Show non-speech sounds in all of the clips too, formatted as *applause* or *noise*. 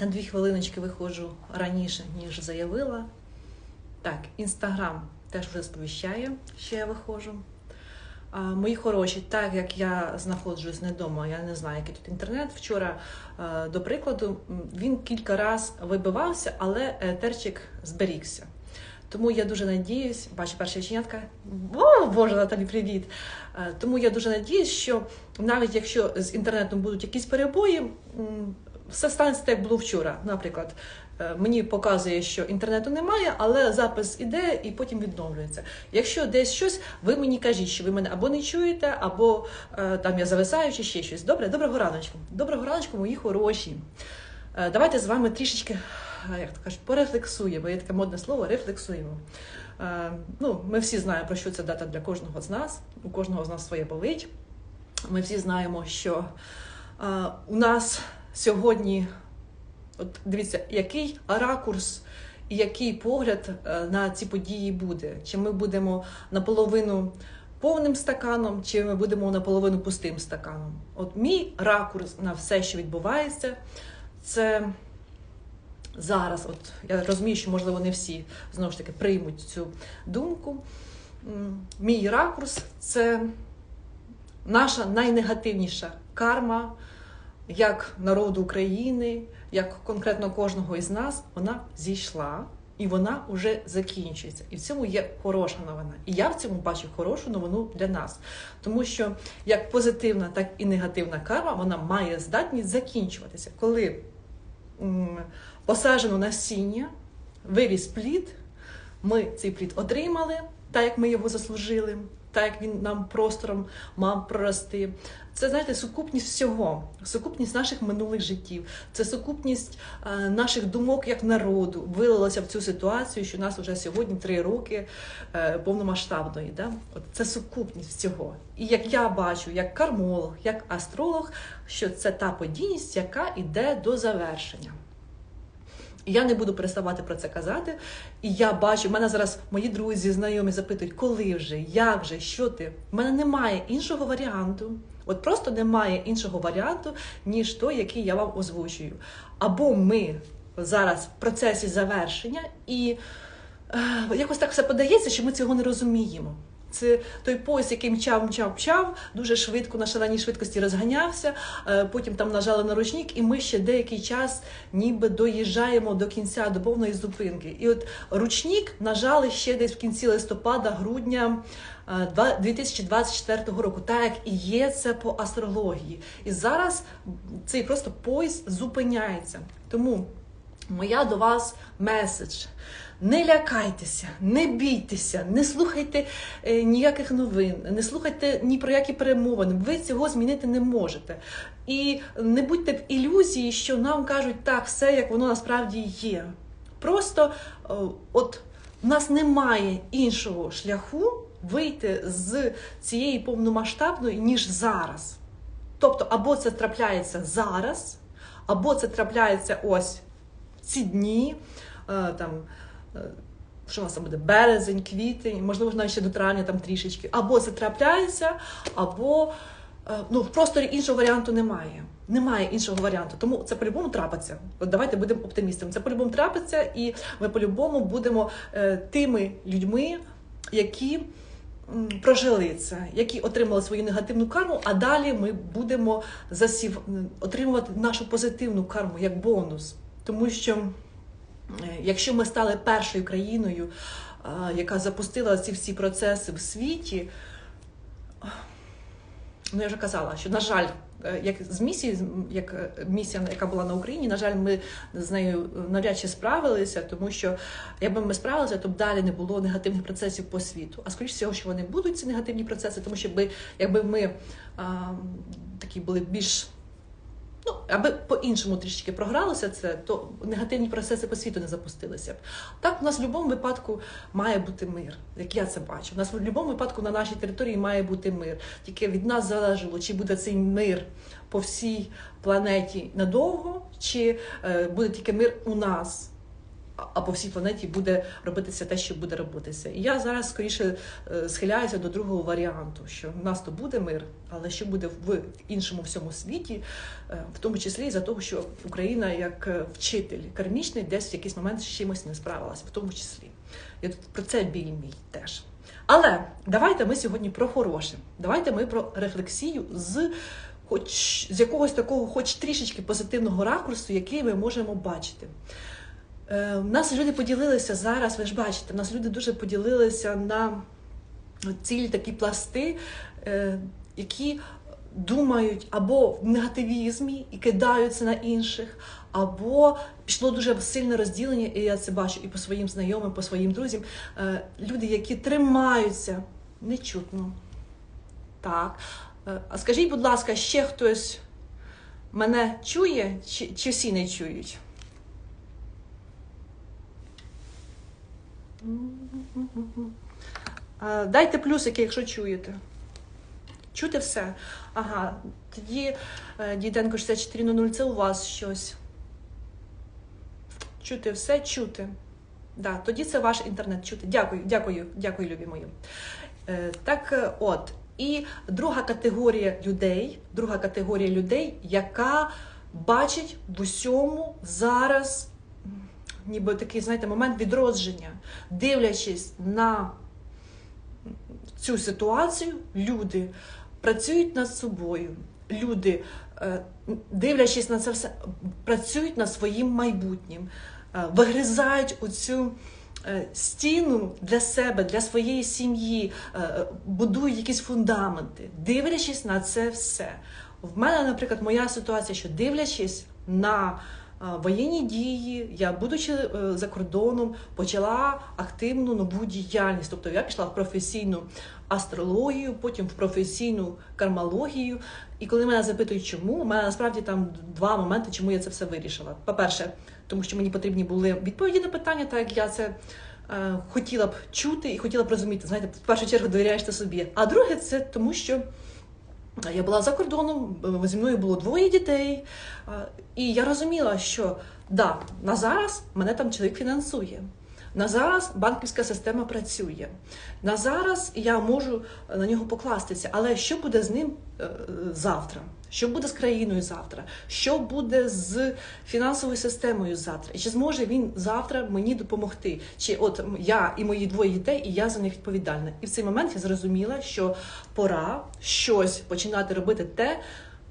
На дві хвилиночки виходжу раніше, ніж заявила. Так, інстаграм теж вже сповіщає, що я виходжу. А, мої хороші, так як я знаходжусь не вдома, я не знаю, який тут інтернет. Вчора, до прикладу, він кілька разів вибивався, але е, терчик зберігся. Тому я дуже надіюсь, бачу перша чинятка. О, Боже, Наталі, привіт! Е, Тому я дуже надіюсь, що навіть якщо з інтернетом будуть якісь перебої, все станеться як було вчора. Наприклад, е, мені показує, що інтернету немає, але запис іде і потім відновлюється. Якщо десь щось, ви мені кажіть, що ви мене або не чуєте, або е, там я зависаю, чи ще щось. Добре, доброго раночку. Доброго раночку, мої хороші. Е, Давайте з вами трішечки, як то кажуть, порефлексуємо. Є таке модне слово рефлексуємо. Ну, ми всі знаємо, про що це дата для кожного з нас. У кожного з нас своє болить. Ми всі знаємо, що у нас сьогодні, от дивіться, який ракурс і який погляд е, на ці події буде. Чи ми будемо наполовину повним стаканом, чи ми будемо наполовину пустим стаканом. От мій ракурс на все, що відбувається, це зараз. От я розумію, що можливо не всі знову ж таки приймуть цю думку. Мій ракурс це наша найнегативніша карма як народу України, як конкретно кожного із нас, вона зійшла і вона вже закінчується. І в цьому є хороша новина. І я в цьому бачу хорошу новину для нас. Тому що як позитивна, так і негативна карма вона має здатність закінчуватися. Коли м, посаджено насіння, виріс плід, ми цей плід отримали, так як ми його заслужили, так як він нам простором мав прорости. Це знаєте, сукупність всього, сукупність наших минулих життів, це сукупність е, наших думок як народу вилилася в цю ситуацію, що нас вже сьогодні три роки е, повномасштабної. Да? От це сукупність всього. І як я бачу, як кармолог, як астролог, що це та подійність, яка йде до завершення. Я не буду переставати про це казати. І я бачу, в мене зараз мої друзі, знайомі запитують, коли вже, як же, що ти. У мене немає іншого варіанту. От просто немає іншого варіанту, ніж той, який я вам озвучую. Або ми зараз в процесі завершення, і е, якось так все подається, що ми цього не розуміємо. Це той поїзд, який мчав, мчав, мчав, дуже швидко на шаленій швидкості розганявся. е, Потім там нажали на ручник, і ми ще деякий час ніби доїжджаємо до кінця до повної зупинки. І от ручник нажали ще десь в кінці листопада, грудня е, 2024 року. Так як і є це по астрології. І зараз цей просто поїзд зупиняється. Тому моя до вас меседж. Не лякайтеся, не бійтеся, не слухайте е, ніяких новин, не слухайте ні про які перемовини. Ви цього змінити не можете. І не будьте в ілюзії, що нам кажуть так, все як воно насправді є. Просто е, от у нас немає іншого шляху вийти з цієї повномасштабної, ніж зараз. Тобто, або це трапляється зараз, або це трапляється ось ці дні, е, там, що у нас там буде, березень, квітень, можливо, навіть ще до травня там трішечки. Або це трапляється, або е, ну, просторі іншого варіанту немає. Немає іншого варіанту, тому це по-любому трапиться. От давайте будемо оптимістами. Це по-любому трапиться, і ми по-любому будемо е, тими людьми, які прожили це, які отримали свою негативну карму, а далі ми будемо засів отримувати нашу позитивну карму як бонус. Тому що е, якщо ми стали першою країною, е, яка запустила ці всі процеси в світі, ну я вже казала, що на жаль, е, як з місії, як е, місія, яка була на Україні, на жаль, ми з нею навряд чи справилися, тому що якби ми справилися, то б далі не було негативних процесів по світу. А скоріш всього, що вони будуть ці негативні процеси, тому що би, якби ми а, такі були більш Ну, аби по-іншому трішки програлося це, то негативні процеси по світу не запустилися б. Так, у нас в будь-якому випадку має бути мир, як я це бачу. У нас в будь-якому випадку на нашій території має бути мир. Тільки від нас залежало, чи буде цей мир по всій планеті надовго, чи е, буде тільки мир у нас. А по всій планеті буде робитися те, що буде робитися. І я зараз скоріше е, схиляюся до другого варіанту, що в нас то буде мир, але що буде в іншому всьому світі, е, в тому числі за того, що Україна як е, вчитель кармічний десь в якийсь момент з чимось не справилась, в тому числі. І от про це біль мій теж. Але давайте ми сьогодні про хороше. Давайте ми про рефлексію з хоч з якогось такого, хоч трішечки позитивного ракурсу, який ми можемо бачити. Е, в нас люди поділилися зараз, ви ж бачите, в нас люди дуже поділилися на цілі такі пласти, е, які думають або в негативізмі і кидаються на інших, або пішло дуже сильне розділення, і я це бачу і по своїм знайомим, по своїм друзям. Е, Люди, які тримаються нечутно. Так. Е, А скажіть, будь ласка, ще хтось мене чує, чи, чи всі не чують? Дайте плюсики, якщо чуєте. Чути все? Ага, тоді е, Діденко 6400 це у вас щось. Чути все, чути. Да, тоді це ваш інтернет чути. Дякую, дякую, дякую, любі мої. Е, Так, е, от. І друга категорія людей, друга категорія людей, яка бачить в усьому зараз ніби такий, знаєте, момент відродження, дивлячись на цю ситуацію, люди працюють над собою. Люди, е, дивлячись на це все, працюють над своїм майбутнім, е, вигризають оцю е, стіну для себе, для своєї сім'ї, будують якісь фундаменти, дивлячись на це все. В мене, наприклад, моя ситуація, що дивлячись на воєнні дії, я, будучи е, за кордоном, почала активну нову діяльність. Тобто я пішла в професійну астрологію, потім в професійну кармологію. І коли мене запитують, чому, у мене насправді там два моменти, чому я це все вирішила. По-перше, тому що мені потрібні були відповіді на питання, так як я це е, хотіла б чути і хотіла б розуміти. Знаєте, в першу чергу довіряєш ти собі. А друге, це тому, що. Я була за кордоном, е, зі мною було двоє дітей, е, і я розуміла, що да, на зараз мене там чоловік фінансує. На зараз банківська система працює. На зараз я можу на нього покластися. Але що буде з ним е, завтра? Що буде з країною завтра? Що буде з фінансовою системою завтра? І чи зможе він завтра мені допомогти? Чи от я і мої двоє дітей, і я за них відповідальна? І в цей момент я зрозуміла, що пора щось починати робити те,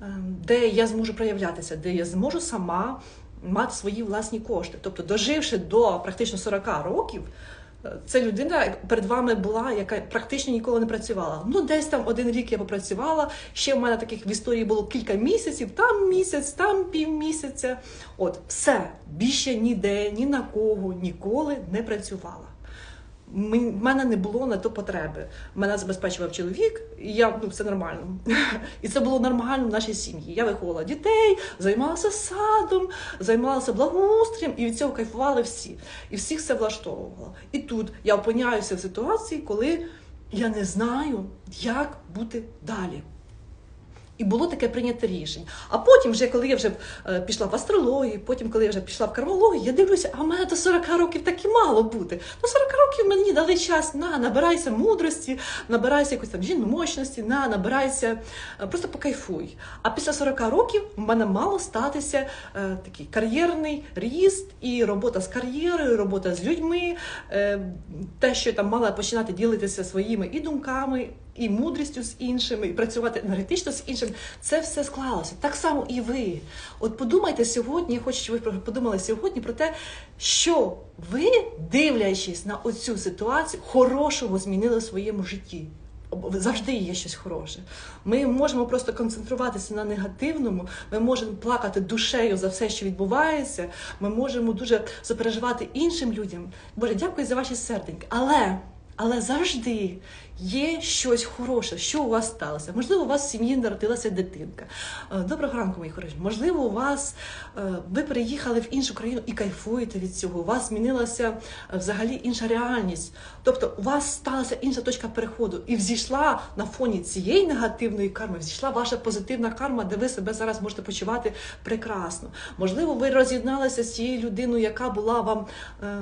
е, де я зможу проявлятися, де я зможу сама мати свої власні кошти. Тобто, доживши до практично 40 років, це людина перед вами була, яка практично ніколи не працювала. Ну, десь там один рік я попрацювала. Ще в мене таких в історії було кілька місяців, там місяць, там півмісяця. От, все більше ніде, ні на кого ніколи не працювала. В мене не було на то потреби. Мене забезпечував чоловік, і я ну все нормально. *laughs* І це було нормально в нашій сім'ї. Я виховувала дітей, займалася садом, займалася благоустрієм, і від цього кайфували всі. І всіх все влаштовувало. І тут я опиняюся в ситуації, коли я не знаю, як бути далі. І було таке прийняте рішення. А потім, вже коли я вже е, пішла в астрологію, потім, коли я вже пішла в кармологію, я дивлюся, а в мене до 40 років так і мало бути. До 40 років мені дали час, на, набирайся мудрості, набирайся якоїсь там жіночності, на, набирайся, е, просто покайфуй. А після 40 років в мене мало статися е, такий кар'єрний ріст і робота з кар'єрою, робота з людьми, е, те, що я там мала починати ділитися своїми і думками, і мудрістю з іншими, і працювати енергетично з іншим. Це все склалося. Так само і ви. От подумайте сьогодні, я хочу, щоб ви подумали сьогодні про те, що ви, дивлячись на оцю ситуацію, хорошого змінили в своєму житті. Завжди є щось хороше. Ми можемо просто концентруватися на негативному, ми можемо плакати душею за все, що відбувається. Ми можемо дуже сопереживати іншим людям. Боже, дякую за ваші серденьки. Але, але завжди є щось хороше, що у вас сталося. Можливо, у вас в сім'ї народилася дитинка. Е, Доброго ранку, мої хороші. Можливо, у вас е, ви переїхали в іншу країну і кайфуєте від цього. У вас змінилася е, взагалі інша реальність. Тобто, у вас сталася інша точка переходу, і взійшла на фоні цієї негативної карми, взійшла ваша позитивна карма, де ви себе зараз можете почувати прекрасно. Можливо, ви роз'єдналися з цією людиною, яка була вам е,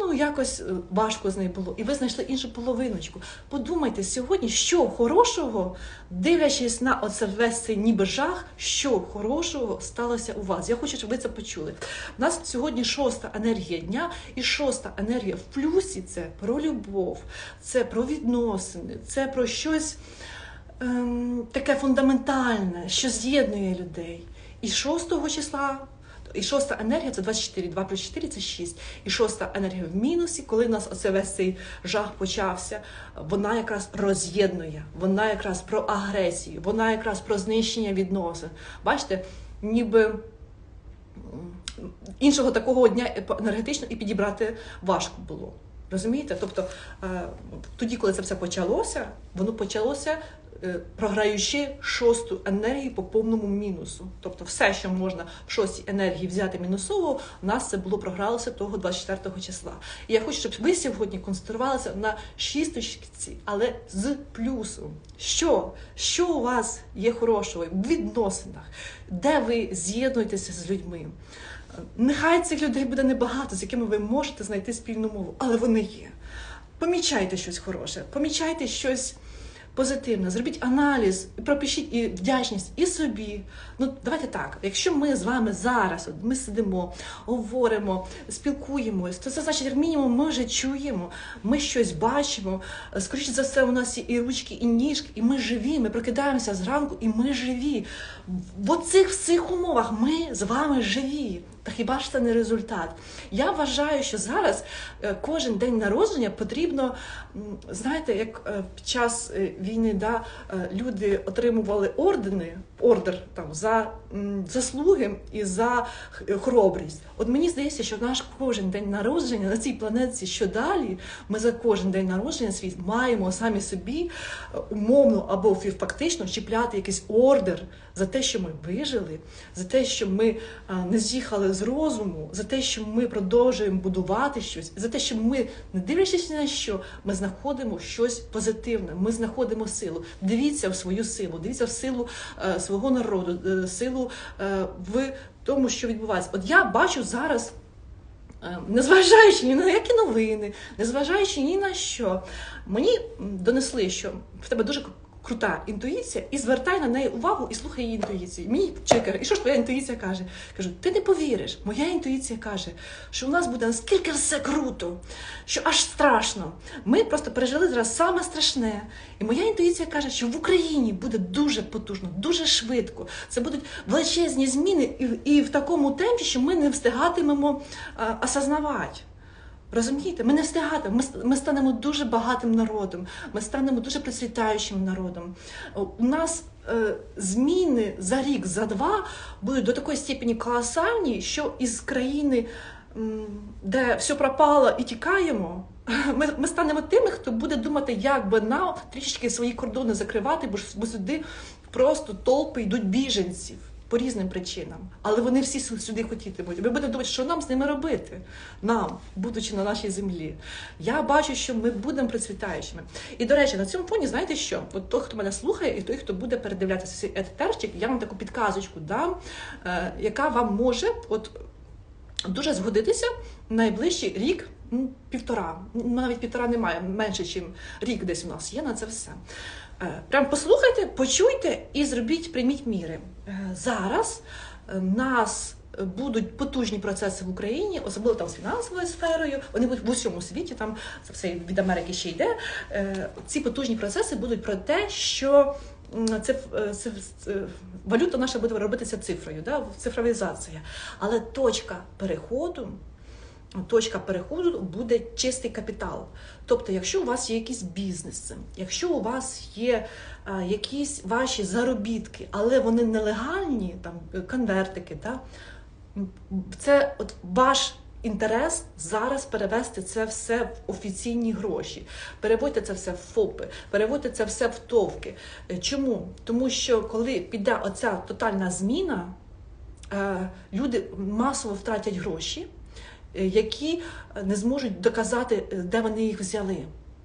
ну якось важко з нею було, і ви знайшли іншу половиночку. Подумайте сьогодні, що хорошого, дивлячись на оце весь цей ніби жах, що хорошого сталося у вас. Я хочу, щоб ви це почули. У нас сьогодні шоста енергія дня, і шоста енергія в плюсі це про любов, це про відносини, це про щось ем, таке фундаментальне, що з'єднує людей. І 6 числа, і шоста енергія це 24, 2 плюс 4 це 6. І шоста енергія в мінусі, коли у нас оце весь цей жах почався, вона якраз роз'єднує, вона якраз про агресію, вона якраз про знищення відносин. Бачите, ніби іншого такого дня енергетично і підібрати важко було. Розумієте? Тобто е, тоді, коли це все почалося, воно почалося програючи шосту енергію по повному мінусу. Тобто, все, що можна в шостій енергії взяти мінусово, у нас це було програлося того 24 числа. І я хочу, щоб ви сьогодні концентрувалися на шісточці, але з плюсом. Що? Що у вас є хорошого в відносинах, де ви з'єднуєтеся з людьми? Нехай цих людей буде небагато, з якими ви можете знайти спільну мову, але вони є. Помічайте щось хороше, помічайте щось позитивне, зробіть аналіз, пропишіть і вдячність і собі. Ну, давайте так. Якщо ми з вами зараз, от ми сидимо, говоримо, спілкуємось, то це значить, як мінімум, ми вже чуємо, ми щось бачимо. Скоріше за все, у нас є і ручки, і ніжки, і ми живі. Ми прокидаємося зранку, і ми живі. В оцих всіх умовах ми з вами живі. Та хіба ж це не результат? Я вважаю, що зараз е, кожен день народження потрібно, знаєте, як е, під час е, війни да, люди отримували ордени, ордер там за заслуги і за хоробрість. От мені здається, що наш кожен день народження на цій планеті, що далі, ми за кожен день народження свій маємо самі собі е, умовно або фактично чіпляти якийсь ордер за те, що ми вижили, за те, що ми не з'їхали з розуму, за те, що ми продовжуємо будувати щось, за те, що ми, не дивлячись на що, ми знаходимо щось позитивне, ми знаходимо силу. Дивіться в свою силу, дивіться в силу е, свого народу, е, силу е, в тому, що відбувається. От я бачу зараз. Е, Незважаючи ні на які новини, незважаючи ні на що, мені донесли, що в тебе дуже крута інтуїція, і звертай на неї увагу і слухай її інтуїцію. Чоловік каже, і що ж твоя інтуїція каже? Кажу, ти не повіриш. Моя інтуїція каже, що у нас буде наскільки все круто, що аж страшно. Ми просто пережили зараз саме страшне. І моя інтуїція каже, що в Україні буде дуже потужно, дуже швидко. Це будуть величезні зміни, і, і в такому темпі, що ми не встигатимемо а, осознавати. Розумієте, ми не встигатимемо, ми, ми станемо дуже багатим народом, ми станемо дуже процвітаючим народом. У нас е, зміни за рік, за два будуть до такої степені колосальні, що із країни, де все пропало і тікаємо, *laughs* ми, ми станемо тими, хто буде думати, як би нам трішечки свої кордони закривати, бо, бо сюди просто толпи йдуть біженців. По різним причинам, але вони всі сюди хотітимуть. Ми будемо думати, що нам з ними робити, нам, будучи на нашій землі. Я бачу, що ми будемо процвітаючими. І до речі, на цьому фоні, знаєте що? От той, хто мене слухає, і той, хто буде передивлятися цей етерчик, я вам таку підказочку дам, е, яка вам може от дуже згодитися найближчий рік, півтора, навіть півтора немає, менше, ніж рік десь у нас є на це все. Е, Прям послухайте, почуйте і зробіть, прийміть міри. Е, Зараз е, нас будуть потужні процеси в Україні, особливо там з фінансовою сферою. Вони будуть в усьому світі, там це все від Америки ще йде. Ці потужні процеси будуть про те, що це, це, це валюта наша буде робитися цифрою, да? цифровізація. Але точка переходу. Точка переходу буде чистий капітал. Тобто, якщо у вас є якісь бізнеси, якщо у вас є а, якісь ваші заробітки, але вони нелегальні, там е, конвертики, та, це от ваш інтерес зараз перевести це все в офіційні гроші, переводьте це все в ФОПи, переводьте це все в товки. Е, Чому? Тому що коли піде оця тотальна зміна, е, люди масово втратять гроші, е, які е, не зможуть доказати, е, де вони їх взяли.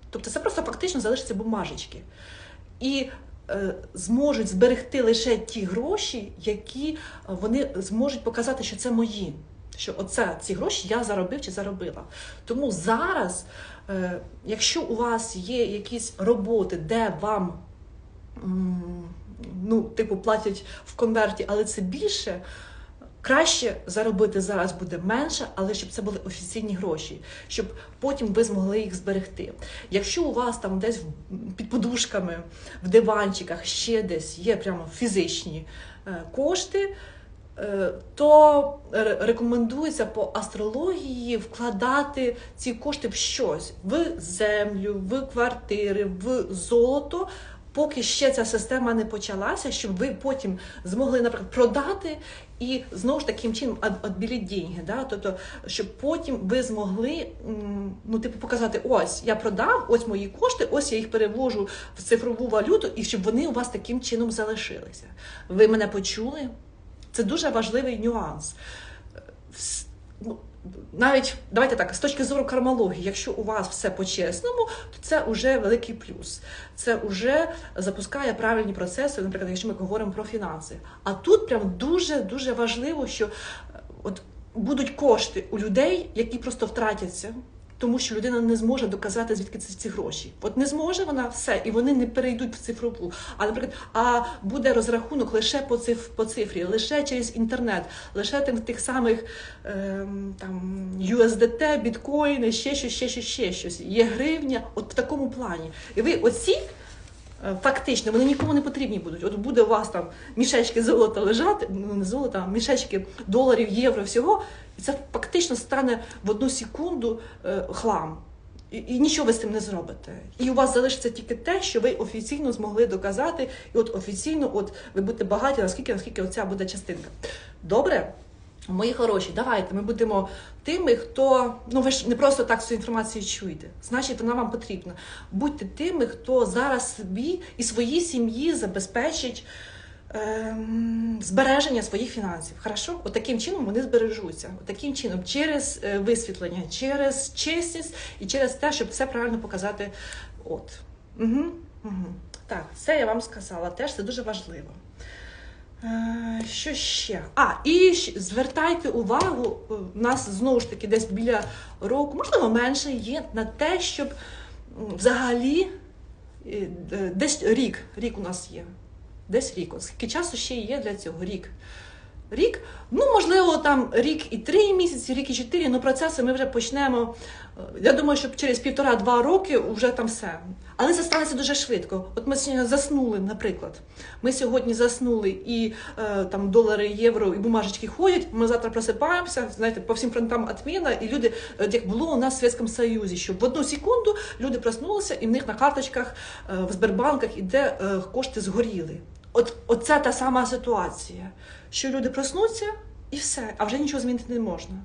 Тобто це просто фактично залишаться бумажечки. І е, зможуть зберегти лише ті гроші, які е, вони зможуть показати, що це мої. Що оце ці гроші я заробив чи заробила. Тому зараз, е, якщо у вас є якісь роботи, де вам ну, типу, платять в конверті, але це більше. Краще заробити зараз буде менше, але щоб це були офіційні гроші, щоб потім ви змогли їх зберегти. Якщо у вас там десь під подушками, в диванчиках, ще десь є прямо фізичні е, кошти, е, то рекомендується по астрології вкладати ці кошти в щось: в землю, в квартири, в золото. Поки ще ця система не почалася, щоб ви потім змогли, наприклад, продати і знову ж таким чином відбіліть деньги. Да? Тобто, щоб потім ви змогли ну, типу, показати: ось я продав, ось мої кошти, ось я їх перевожу в цифрову валюту, і щоб вони у вас таким чином залишилися. Ви мене почули? Це дуже важливий нюанс. Навіть давайте так, з точки зору кармології, якщо у вас все по-чесному, то це вже великий плюс. Це вже запускає правильні процеси, наприклад, якщо ми говоримо про фінанси. А тут прям дуже дуже важливо, що е, от будуть кошти у людей, які просто втратяться. Тому що людина не зможе доказати, звідки це ці гроші. От не зможе вона все, і вони не перейдуть в цифрову. А наприклад, а буде розрахунок лише по циф, по цифрі, лише через інтернет, лише тих, тих самих ем, там USDT, біткоїни, ще щось, ще щось, ще щось. Є гривня, от в такому плані. І ви оці. Е, Фактично, вони нікому не потрібні будуть. От буде у вас там мішечки золота лежати, ну не золота, а мішечки доларів, євро, всього, і це фактично стане в одну секунду е, хлам. І, і нічого ви з цим не зробите. І у вас залишиться тільки те, що ви офіційно змогли доказати, і от офіційно от ви будете багаті, наскільки, наскільки оця буде частинка. Добре? Мої хороші, давайте ми будемо тими, хто ну ви ж не просто так цю інформацію чуєте. Значить, вона вам потрібна. Будьте тими, хто зараз собі і своїй сім'ї забезпечить ем, збереження своїх фінансів. Хорошо? От таким чином вони збережуться. От таким чином, через е, висвітлення, через чесність і через те, щоб все правильно показати. От. Угу, угу. Так, це я вам сказала. Теж це дуже важливо. Е, Що ще? А, і звертайте увагу, е, у нас знову ж таки десь біля року, можливо, менше є на те, щоб взагалі е, десь рік, рік у нас є. Десь рік. оскільки Скільки часу ще є для цього? Рік. Рік, ну можливо, там рік і три місяці, рік і чотири, ну процеси ми вже почнемо. Я думаю, що через півтора-два роки вже там все. Але це станеться дуже швидко. От ми сьогодні заснули, наприклад. Ми сьогодні заснули і е, там долари, євро і бумажечки ходять. Ми завтра просипаємося, знаєте, по всім фронтам отміна, і люди, е, як було у нас в Совєтському Союзі, що в одну секунду люди проснулися, і в них на карточках е, в Сбербанках іде е, кошти згоріли. От оце та сама ситуація, що люди проснуться і все, а вже нічого змінити не можна.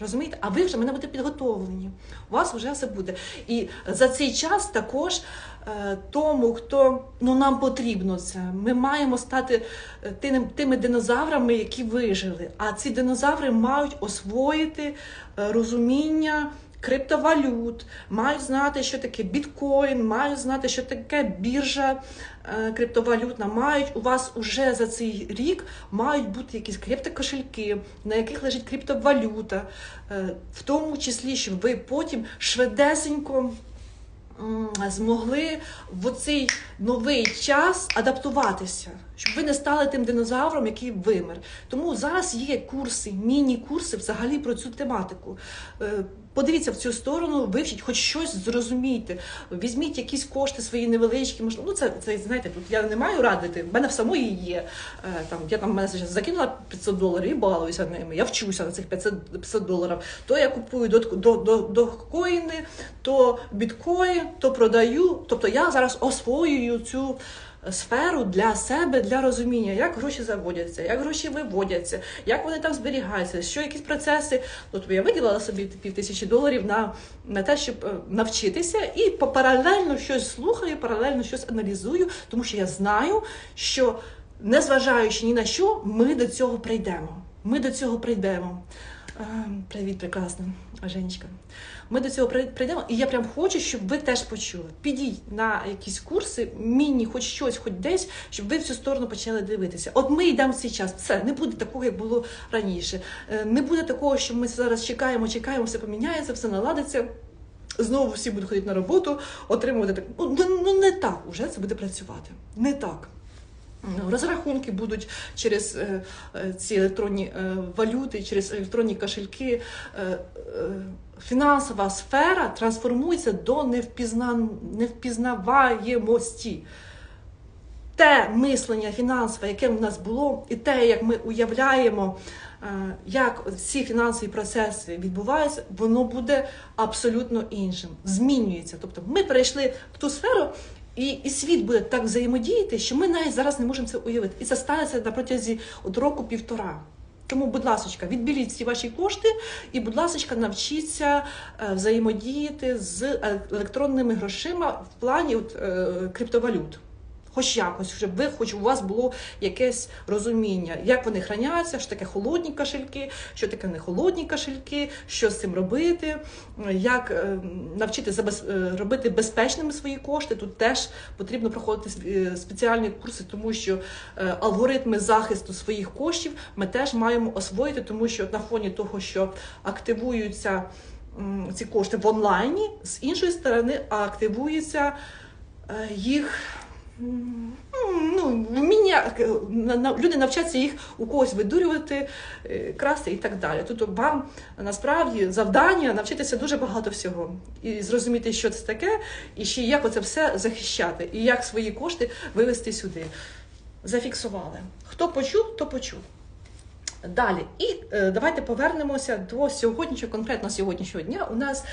Розумієте? А ви вже мене будете підготовлені. У вас вже все буде. І за цей час також е, тому, хто ну нам потрібно це. Ми маємо стати е, тими, динозаврами, які вижили. А ці динозаври мають освоїти е, розуміння. Криптовалют, мають знати, що таке біткоін, мають знати, що таке біржа е, криптовалютна. Мають у вас уже за цей рік мають бути якісь криптокошельки, на яких лежить криптовалюта, е, в тому числі, щоб ви потім швидесенько змогли в цей новий час адаптуватися, щоб ви не стали тим динозавром, який вимер. Тому зараз є курси, міні-курси взагалі про цю тематику. Е, Подивіться в цю сторону, вивчіть, хоч щось зрозумійте. Візьміть якісь кошти свої невеличкі. Можливо, ну це, це знаєте, тут я не маю радити. В мене в самої є. Е, Там я там мене закинула 500 доларів і балуюся ними. Я вчуся на цих 500, 500 доларів. То я купую до, до, до, до коїни, то біткоін, то продаю. Тобто я зараз освоюю цю сферу для себе, для розуміння, як гроші заводяться, як гроші виводяться, як вони там зберігаються, що якісь процеси. Тобто я виділила собі пів тисячі доларів на, на те, щоб е, навчитися, і паралельно щось слухаю, паралельно щось аналізую, тому що я знаю, що незважаючи ні на що, ми до цього прийдемо. Ми до цього прийдемо. Ем, Привіт, прекрасна Женечка. Ми до цього прийдемо, і я прям хочу, щоб ви теж почули. Підіть на якісь курси, міні, хоч щось, хоч десь, щоб ви в цю сторону почали дивитися. От ми йдемо в цей час. Все, не буде такого, як було раніше. Е, Не буде такого, що ми зараз чекаємо, чекаємо, все поміняється, все наладиться. Знову всі будуть ходити на роботу, отримувати так. Ну, ну, ну не так уже це буде працювати. Не так. Ну, Розрахунки будуть через е, е, ці електронні е, валюти, через електронні кошельки. Фінансова сфера трансформується до невпізна... невпізнаваємості. Те мислення фінансове, яке в нас було, і те, як ми уявляємо, як ці фінансові процеси відбуваються, воно буде абсолютно іншим, змінюється. Тобто ми перейшли в ту сферу, і, і світ буде так взаємодіяти, що ми навіть зараз не можемо це уявити. І це станеться на протязі от року-півтора. Тому, будь ласка, відбіліть всі ваші кошти і, будь ласка, навчіться е, взаємодіяти з е, електронними грошима в плані от, е, криптовалют. Хоч якось, щоб ви, хоч у вас було якесь розуміння, як вони храняться, що таке холодні кошельки, що таке не холодні кошельки, що з цим робити, як е, навчити е, робити безпечними свої кошти. Тут теж потрібно проходити е, спеціальні курси, тому що алгоритми захисту своїх коштів ми теж маємо освоїти, тому що на фоні того, що активуються ці кошти в онлайні, з іншої сторони активується їх. Ну, вміння е, люди навчаться їх у когось видурювати, е, красти і так далі. Тут вам насправді завдання навчитися дуже багато всього і зрозуміти, що це таке, і ще як оце все захищати, і як свої кошти вивести сюди. Зафіксували. Хто почув, то почув. Далі, і е, давайте повернемося до сьогоднішнього, конкретно сьогоднішнього дня. У нас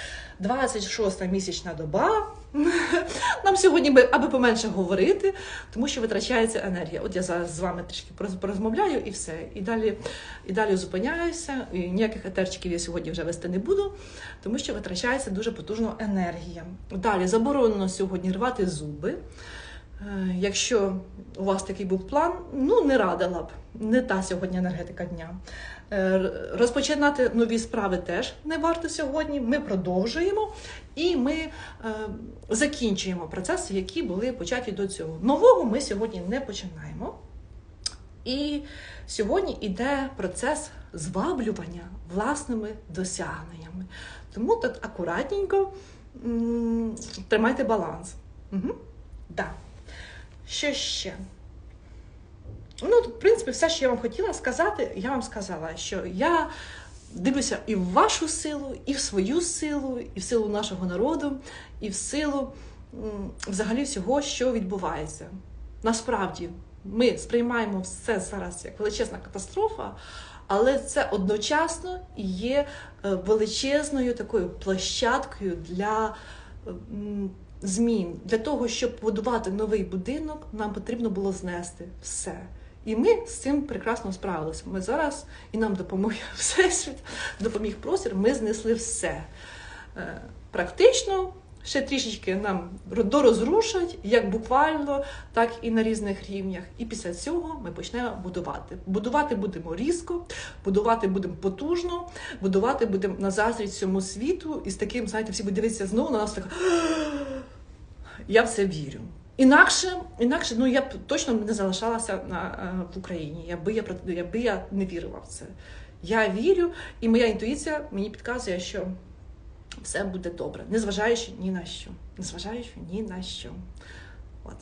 26-та місячна доба. *laughs* Нам сьогодні, би, аби поменше говорити, тому що витрачається енергія. От я зараз з вами трішки порозмовляю і все. І далі, і далі зупиняюся. І ніяких етерчиків я сьогодні вже вести не буду, тому що витрачається дуже потужно енергія. Далі заборонено сьогодні рвати зуби. Е, Якщо у вас такий був план, ну не радила б. Не та сьогодні енергетика дня. Е, Розпочинати нові справи теж не варто сьогодні. Ми продовжуємо і ми е, закінчуємо процеси, які були початі до цього. Нового ми сьогодні не починаємо. І сьогодні йде процес зваблювання власними досягненнями. Тому так акуратненько тримайте баланс. Угу. Да. Що ще? Ну, в принципі, все, що я вам хотіла сказати, я вам сказала, що я дивлюся і в вашу силу, і в свою силу, і в силу нашого народу, і в силу взагалі всього, що відбувається. Насправді, ми сприймаємо все зараз як величезна катастрофа, але це одночасно є е, величезною такою площадкою для змін. Для того, щоб будувати новий будинок, нам потрібно було знести все. І ми з цим прекрасно справилися. Ми зараз і нам допомог *laughs* Всесвіт, допоміг простір, ми знесли все. Е, Практично ще трішечки нам дорозрушать, як буквально, так і на різних рівнях. І після цього ми почнемо будувати. Будувати будемо різко, будувати будемо потужно, будувати будемо на заздрість всьому світу. І з таким, знаєте, всі будуть дивитися знову на нас так. Я в це вірю. Інакше, інакше, ну я б точно не залишалася на, е, в Україні, якби я, якби я не вірила в це. Я вірю, і моя інтуїція мені підказує, що все буде добре, незважаючи ні на що. Незважаючи ні на що. От.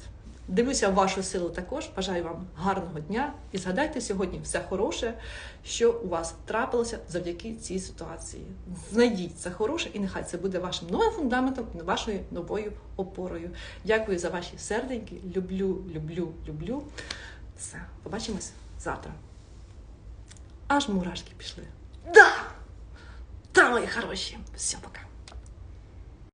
Дивлюся в вашу силу також. Бажаю вам гарного дня і згадайте сьогодні все хороше, що у вас трапилося завдяки цій ситуації. Знайдіть це хороше, і нехай це буде вашим новим фундаментом, вашою новою опорою. Дякую за ваші серденьки. Люблю, люблю, люблю. Все, побачимось завтра. Аж мурашки пішли. Да! Та, мої хороші. Все, пока.